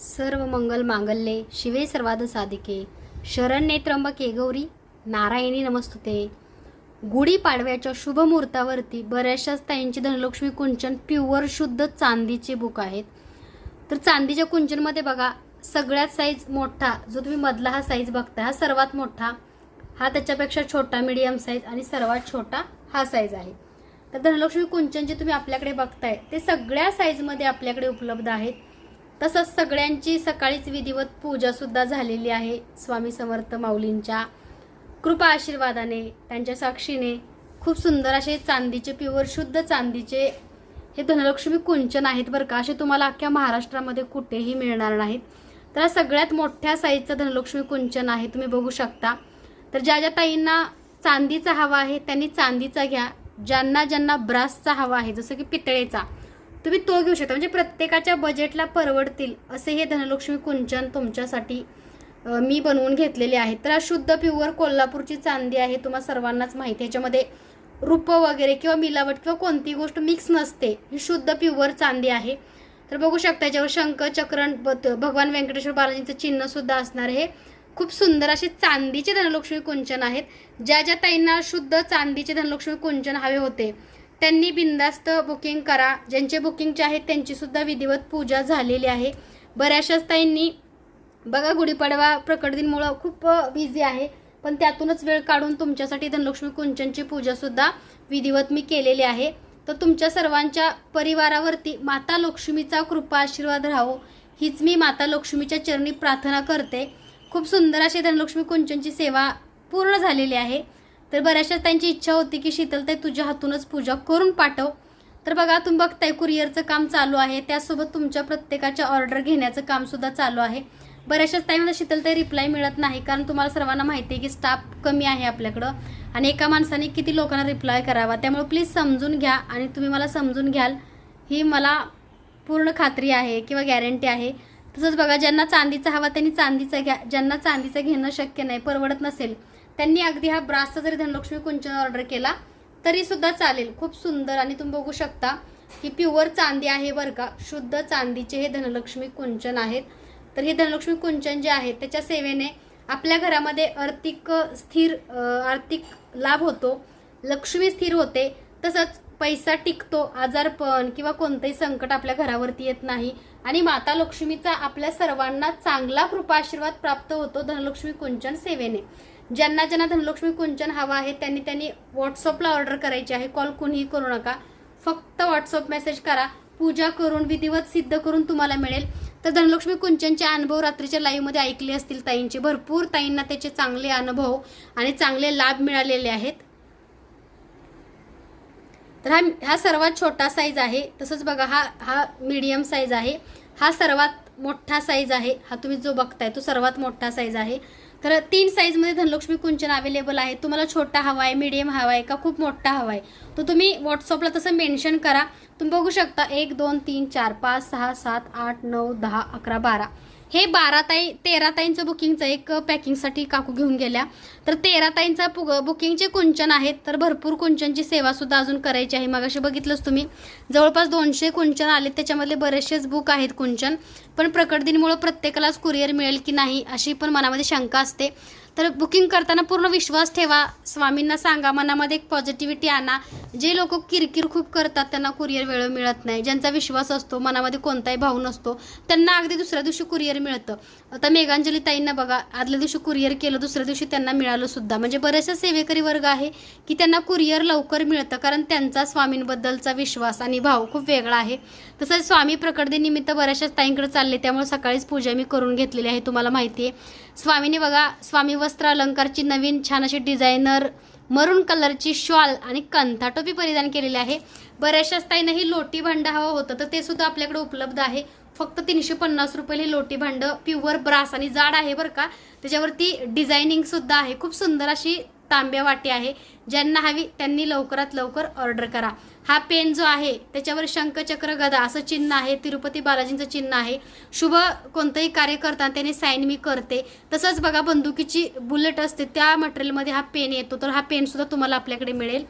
सर्व मंगल मांगल्ये शिवे सर्वाद साधिके. शरण्ये त्र्यंबके गौरी नारायणी नमस्तुते. गुढीपाडव्याच्या शुभ मुहूर्तावरती बऱ्याचशाच ताईंची धनलक्ष्मी कुंचन प्युअर शुद्ध चांदीचे बुक आहेत. तर चांदीच्या कुंचनमध्ये बघा सगळ्यात साईज मोठा जो तुम्ही मधला हा साईज बघता हा सर्वात मोठा हा त्याच्यापेक्षा छोटा मीडियम साईज आणि सर्वात छोटा हा साईज आहे. तर धनलक्ष्मी कुंचन जे तुम्ही आपल्याकडे बघताय ते सगळ्या साईजमध्ये आपल्याकडे उपलब्ध आहेत. तसंच सगळ्यांची सकाळीच विधिवत पूजासुद्धा झालेली आहे. स्वामी समर्थ माऊलींच्या कृपा आशीर्वादाने त्यांच्या साक्षीने खूप सुंदर असे चांदीचे प्युअर शुद्ध चांदीचे हे धनलक्ष्मी कुंचन आहेत बरं का. असे तुम्हाला अख्ख्या महाराष्ट्रामध्ये कुठेही मिळणार नाहीत. तर सगळ्यात मोठ्या साईजचं धनलक्ष्मी कुंचन आहे तुम्ही बघू शकता. तर ज्या ज्या ताईंना चांदीचा हवा आहे त्यांनी चांदीचा घ्या. ज्यांना ज्यांना ब्रासचा हवा आहे जसं की पितळेचा. तुम्ही तो घेऊ शकता. म्हणजे प्रत्येकाच्या बजेटला परवडतील असे हे धनलक्ष्मी कुंचन तुमच्यासाठी मी बनवून घेतलेले आहे तर शुद्ध प्युअर कोल्हापूरची चांदी आहे तुम्हा सर्वांनाच माहिती ह्याच्यामध्ये याच्यामध्ये रुपं वगैरे किंवा मिलावट किंवा कोणती गोष्ट मिक्स नसते. ही शुद्ध प्युअर चांदी आहे. तर बघू शकता याच्यावर शंख चक्रण भगवान व्यंकटेश्वर बालाजींचं चिन्हसुद्धा असणार हे खूप सुंदर असे चांदीचे धनलक्ष्मी कुंचन आहेत. ज्या ज्या ताईंना शुद्ध चांदीचे धनलक्ष्मी कुंचन हवे होते त्यांनी बिंदास्त बुकिंग करा. ज्यांचे बुकिंगचे आहेत त्यांचीसुद्धा विधिवत पूजा झालेली आहे. बऱ्याचशाच ताईंनी बघा गुढीपाडवा प्रकट दिनमुळं खूप बिझी आहे. पण त्यातूनच वेळ काढून तुमच्यासाठी धनलक्ष्मी कुंचनची पूजासुद्धा विधिवत मी केलेली आहे. तर तुमच्या सर्वांच्या परिवारावरती माता लक्ष्मीचा कृपा आशीर्वाद राहो. हीच मी माता लक्ष्मीच्या चरणी प्रार्थना करते. खूप सुंदर अशी धनलक्ष्मी कुंचनची सेवा पूर्ण झालेली आहे. तर बऱ्याचशा त्यांची इच्छा होती की शीतलताई तुझ्या हातूनच पूजा करून पाठव. तर बघा तुम्ही बघताय कुरिअरचं काम चालू आहे. त्यासोबत तुमच्या प्रत्येकाच्या ऑर्डर घेण्याचं कामसुद्धा चालू आहे. बऱ्याचशाच टाईमला शीतलताई रिप्लाय मिळत नाही कारण तुम्हाला सर्वांना माहिती आहे की स्टाफ कमी आहे आपल्याकडं आणि एका माणसाने किती लोकांना रिप्लाय करावा. त्यामुळे प्लीज समजून घ्या आणि तुम्ही मला समजून घ्याल. ही मला पूर्ण खात्री आहे किंवा गॅरंटी आहे. तसंच बघा ज्यांना चांदीचा हवा त्यांनी चांदीचा घ्या. ज्यांना चांदीचं घेणं शक्य नाही परवडत नसेल त्यांनी अगदी हा ब्रासचा जरी धनलक्ष्मी कुंचन ऑर्डर केला तरी सुद्धा चालेल. खूप सुंदर आणि तुम्ही बघू शकता की प्युअर चांदी आहे बरं का. शुद्ध चांदीचे हे धनलक्ष्मी कुंचन आहेत. तर हे धनलक्ष्मी कुंचन जे आहे त्याच्या सेवेने आपल्या घरामध्ये आर्थिक स्थिर आर्थिक लाभ होतो. लक्ष्मी स्थिर होते. तसंच पैसा टिकतो आजारपण किंवा कोणतंही संकट आपल्या घरावरती येत नाही. आणि माता लक्ष्मीचा आपल्या सर्वांना चांगला कृपाशीर्वाद प्राप्त होतो धनलक्ष्मी कुंचन सेवेने. ज्यांना ज्यांना धनलक्ष्मी कुंचन हवा आहे त्यांनी त्यांनी व्हॉट्सअपला ऑर्डर करायची आहे. कॉल कुणीही करू नका. फक्त व्हॉट्सअप मेसेज करा. पूजा करून विधिवत सिद्ध करून तुम्हाला मिळेल. तर धनलक्ष्मी कुंचनचे अनुभव रात्रीच्या लाईव्हमध्ये ऐकले असतील ताईंचे. भरपूर ताईंना त्याचे चांगले अनुभव आणि चांगले लाभ मिळालेले आहेत. तर हा हा सर्वात छोटा साईज आहे. तसंच बघा हा हा मीडियम साईज आहे. हा सर्वात मोठा साईज आहे. हा तुम्ही जो बघताय तो सर्वात मोठा साईज आहे. तर तीन साईजमध्ये धनलक्ष्मी कुंचन अवेलेबल आहे. तुम्हाला छोटा हवा आहे मीडियम हवा आहे का खूप मोठा हवा आहे तो तुम्ही व्हॉट्सअपला तसं मेन्शन करा. तुम्ही बघू शकता एक दोन तीन चार पाच सहा सात आठ नऊ दहा अकरा बारा. हे बारा ताई तेरा ताईंचं बुकिंगचं एक पॅकिंगसाठी काकू घेऊन गेल्या. तर तेरा ताईंचा पु- बुकिंगचे कुंचन आहेत तर भरपूर कुंचनची सेवासुद्धा अजून करायची आहे. मग बघितलंच तुम्ही. जवळपास दोनशे कुंचन आले त्याच्यामधले बरेचसेच बुक आहेत कुंचन. पण प्रकट दिनमुळं प्रत्येकालाच कुरिअर मिळेल की नाही अशी पण मनामध्ये शंका असते. तर बुकिंग करताना पूर्ण विश्वास ठेवा. स्वामींना सांगा मनामध्ये एक पॉझिटिव्हिटी आणा. जे लोक किरकिर खूप करतात त्यांना कुरिअर वेळ मिळत नाही. ज्यांचा विश्वास असतो मनामध्ये कोणताही भाव नसतो त्यांना अगदी दुसऱ्या दिवशी कुरिअर मिळतं. आता मेघांजली ताईंना बघा आदल्या दिवशी कुरिअर केलं दुसऱ्या दिवशी त्यांना मिळालं सुद्धा. म्हणजे बरेचसे सेवेकरी वर्ग आहे की त्यांना कुरिअर लवकर मिळतं कारण त्यांचा स्वामींबद्दलचा विश्वास आणि भाव खूप वेगळा आहे. तसंच स्वामी प्रकटदिनिमित्त बऱ्याचशाच ताईंकडे चालले त्यामुळे सकाळीच पूजा मी करून घेतलेली आहे तुम्हाला माहिती आहे स्वामीने बघा स्वामी वस्त्र अलंकारची नवीन छान अशी डिझायनर मरून कलरची शॉल आणि कंथा टोपी परिधान केलेली आहे. बऱ्याचशाच ताईंना ही लोटी भांड हवं होतं तर ते सुद्धा आपल्याकडे उपलब्ध आहे. फक्त तीनशे पन्नास रुपये हे लोटी भांड प्युअर ब्रास आणि जाड आहे बरं का. त्याच्यावरती डिझायनिंग सुद्धा आहे. खूप सुंदर अशी तांब्या वाटी आहे. ज्यांना हवी त्यांनी लवकरात लवकर ऑर्डर करा. हा पेन जो आहे त्याच्यावर शंखचक्र गदा असं चिन्ह आहे तिरुपती बालाजींचं चिन्ह आहे. शुभ कोणतंही कार्य करताना त्याने साईन मी करते. तसंच बघा बंदुकीची बुलेट असते त्या मटेरियलमध्ये हा पेन येतो. तर हा पेनसुद्धा तुम्हाला आपल्याकडे मिळेल.